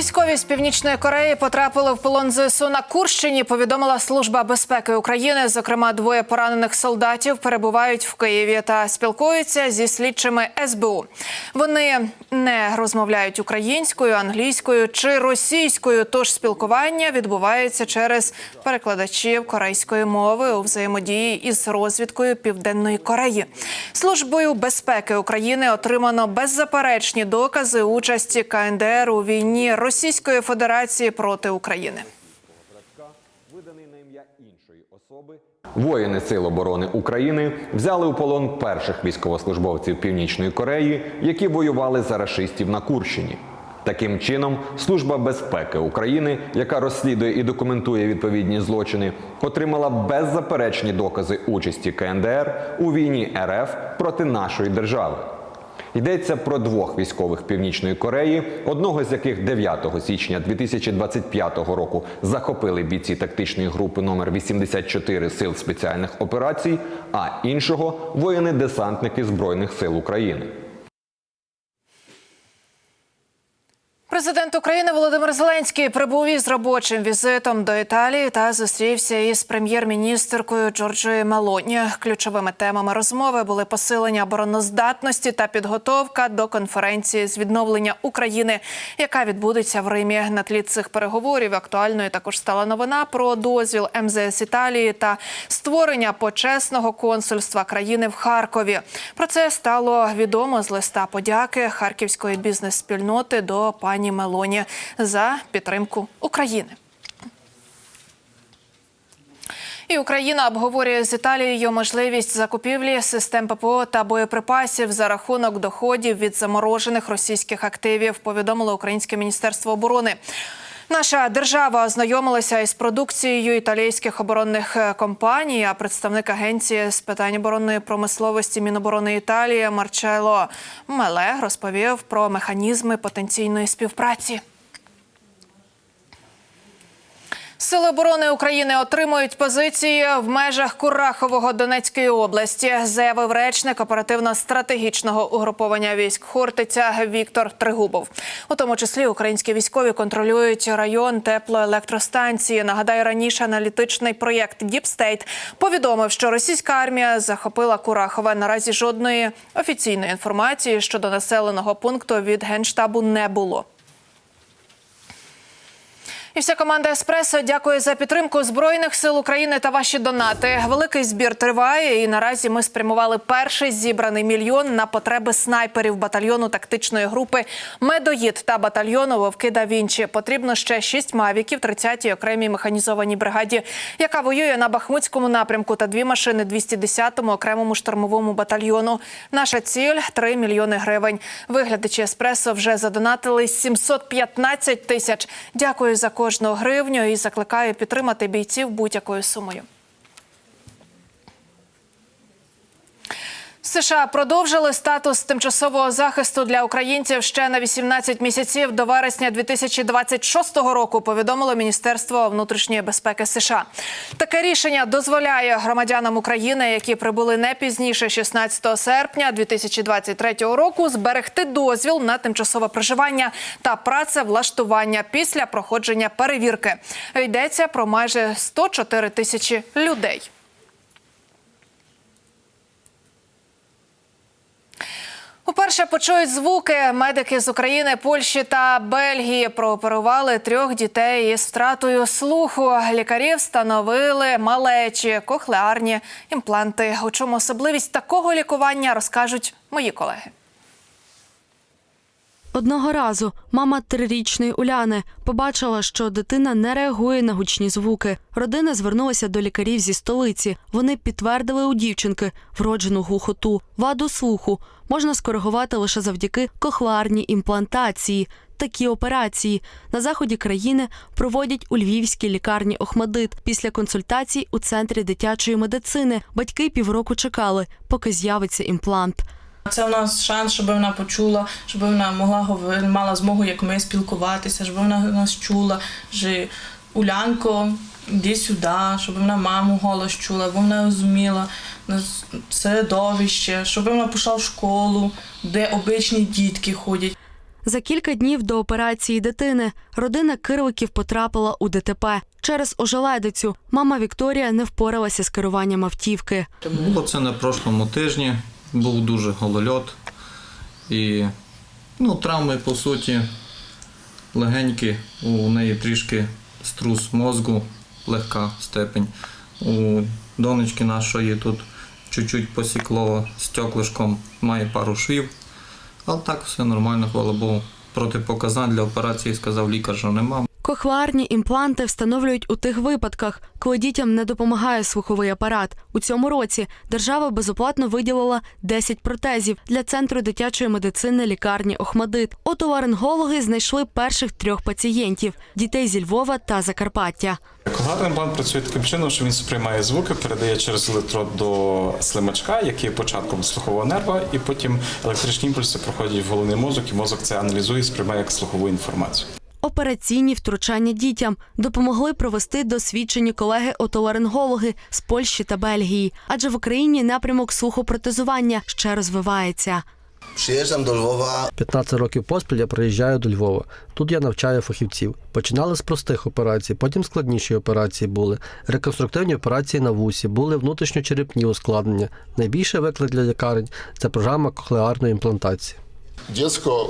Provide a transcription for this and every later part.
Військові з північної Кореї потрапили в полон ЗСУ на Курщині. Повідомила служба безпеки України. Зокрема, двоє поранених солдатів перебувають в Києві та спілкуються зі слідчими СБУ. Вони не розмовляють українською, англійською чи російською. Тож спілкування відбувається через перекладачів корейської мови у взаємодії із розвідкою Південної Кореї. Службою безпеки України отримано беззаперечні докази участі КНДР у війні Російської Федерації проти України. виданий на ім'я іншої особи. Воїни Сил оборони України взяли у полон перших військовослужбовців Північної Кореї, які воювали за рашистів на Курщині. Таким чином, Служба безпеки України, яка розслідує і документує відповідні злочини, отримала беззаперечні докази участі КНДР у війні РФ проти нашої держави. Йдеться про двох військових Північної Кореї, одного з яких 9 січня 2025 року захопили бійці тактичної групи номер 84 сил спеціальних операцій, а іншого воїни-десантники Збройних сил України. Президент України Володимир Зеленський прибув із робочим візитом до Італії та зустрівся із прем'єр-міністеркою Джорджою Мелоні. Ключовими темами розмови були посилення обороноздатності та підготовка до конференції з відновлення України, яка відбудеться в Римі. На тлі цих переговорів актуальною також стала новина про дозвіл МЗС Італії та створення почесного консульства країни в Харкові. Про це стало відомо з листа подяки харківської бізнес-спільноти до пані Мелоні за підтримку України. І Україна обговорює з Італією можливість закупівлі систем ППО та боєприпасів за рахунок доходів від заморожених російських активів. Повідомило Українське міністерство оборони. Наша держава ознайомилася із продукцією італійських оборонних е, компаній. А представник агенції з питань оборонної промисловості Міноборони Італії Марчело Меле розповів про механізми потенційної співпраці. Сили оборони України отримують позиції в межах Курахового Донецької області, заявив речник оперативно-стратегічного угруповання військ Хортиця Віктор Тригубов. У тому числі українські військові контролюють район теплоелектростанції. Нагадаю, раніше аналітичний проєкт Діпстейт повідомив, що російська армія захопила Курахове. Наразі жодної офіційної інформації щодо населеного пункту від генштабу не було. І вся команда Еспресо дякує за підтримку збройних сил України та ваші донати. Великий збір триває, і наразі ми спрямували перший зібраний мільйон на потреби снайперів батальйону тактичної групи Медоїд та батальйону Вовки да Вінчі. Потрібно ще шість мавіків, 30-й окремій механізованій бригаді, яка воює на Бахмутському напрямку, та дві машини 210-му окремому штурмовому батальйону. Наша ціль 3 мільйони гривень. Виглядачі еспресо вже задонатили 715 тисяч. Дякую за кожну гривню і закликаю підтримати бійців будь-якою сумою. США продовжили статус тимчасового захисту для українців ще на 18 місяців до вересня 2026 року. Повідомило Міністерство внутрішньої безпеки США. Таке рішення дозволяє громадянам України, які прибули не пізніше 16 серпня 2023 року, зберегти дозвіл на тимчасове проживання та працевлаштування після проходження перевірки. Йдеться про майже 104 тисячі людей. Уперше почують звуки. Медики з України, Польщі та Бельгії прооперували трьох дітей із втратою слуху. Лікарі встановили малечі, кохлеарні імпланти. У чому особливість такого лікування розкажуть мої колеги. Одного разу мама трирічної Уляни побачила, що дитина не реагує на гучні звуки. Родина звернулася до лікарів зі столиці. Вони підтвердили у дівчинки вроджену глухоту, ваду слуху можна скоригувати лише завдяки кохлеарній імплантації. Такі операції на заході країни проводять у львівській лікарні Охмадит. Після консультацій у центрі дитячої медицини батьки півроку чекали, поки з'явиться імплант. Це у нас шанс, щоб вона почула, щоб вона могла говорити, мала змогу, як ми спілкуватися, щоб вона нас чула, що Улянко, іди сюди, щоб вона маму голос чула, бо вона розуміла середовище, щоб вона пішла в школу, де обичні дітки ходять. За кілька днів до операції дитини родина Кирликів потрапила у ДТП. Через ожеледицю мама Вікторія не впоралася з керуванням автівки. Було це на прошлому тижні, був дуже голольот. І ну, травми, по суті, легенькі, у неї трішки струс мозку, легка степень. У донечки нашої тут чуть-чуть посікло стеклишком, має пару швів. Але так все нормально, хвала Богу. Протипоказань для операції сказав лікар, що нема. Кохлеарні імпланти встановлюють у тих випадках, коли дітям не допомагає слуховий апарат. У цьому році держава безоплатно виділила 10 протезів для центру дитячої медицини лікарні Охмадит. Отоларингологи знайшли перших трьох пацієнтів дітей зі Львова та Закарпаття. Когларний імплант працює таким чином, що він сприймає звуки, передає через електрод до слимачка, який є початком слухового нерва, і потім електричні імпульси проходять в головний мозок, і мозок це аналізує і сприймає як слухову інформацію. Операційні втручання дітям допомогли провести досвідчені колеги отоларингологи з Польщі та Бельгії, адже в Україні напрямок слухопротезування ще розвивається. Przyjeżdżam do Lwowa 15 років поспіль я приїжджаю до Львова. Тут я навчаю фахівців. Починали з простих операцій, потім складніші операції були. Реконструктивні операції на вусі, були внутрішньочерепні ускладнення. Найбільший виклик для лікарень це програма кохлеарної імплантації.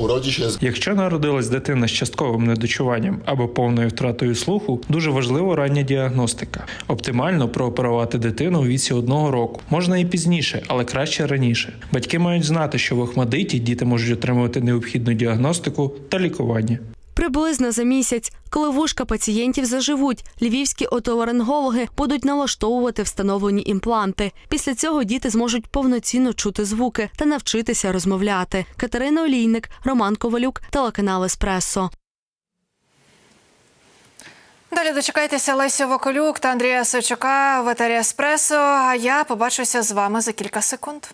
Urodzi się Якщо народилась дитина з частковим недочуванням або повною втратою слуху, дуже важливо рання діагностика. Оптимально прооперувати дитину у віці одного року. Можна і пізніше, але краще раніше. Батьки мають знати, що в Охмадиті діти можуть отримувати необхідну діагностику та лікування. Приблизно за місяць, коли вушка пацієнтів заживуть, львівські отоларингологи будуть налаштовувати встановлені імпланти. Після цього діти зможуть повноцінно чути звуки та навчитися розмовляти. Катерина Олійник, Роман Ковалюк, телеканал Еспресо. Далі дочекайтеся Лесі Ваколюк та Андрія Сичука в етері Еспресо. А я побачуся з вами за кілька секунд.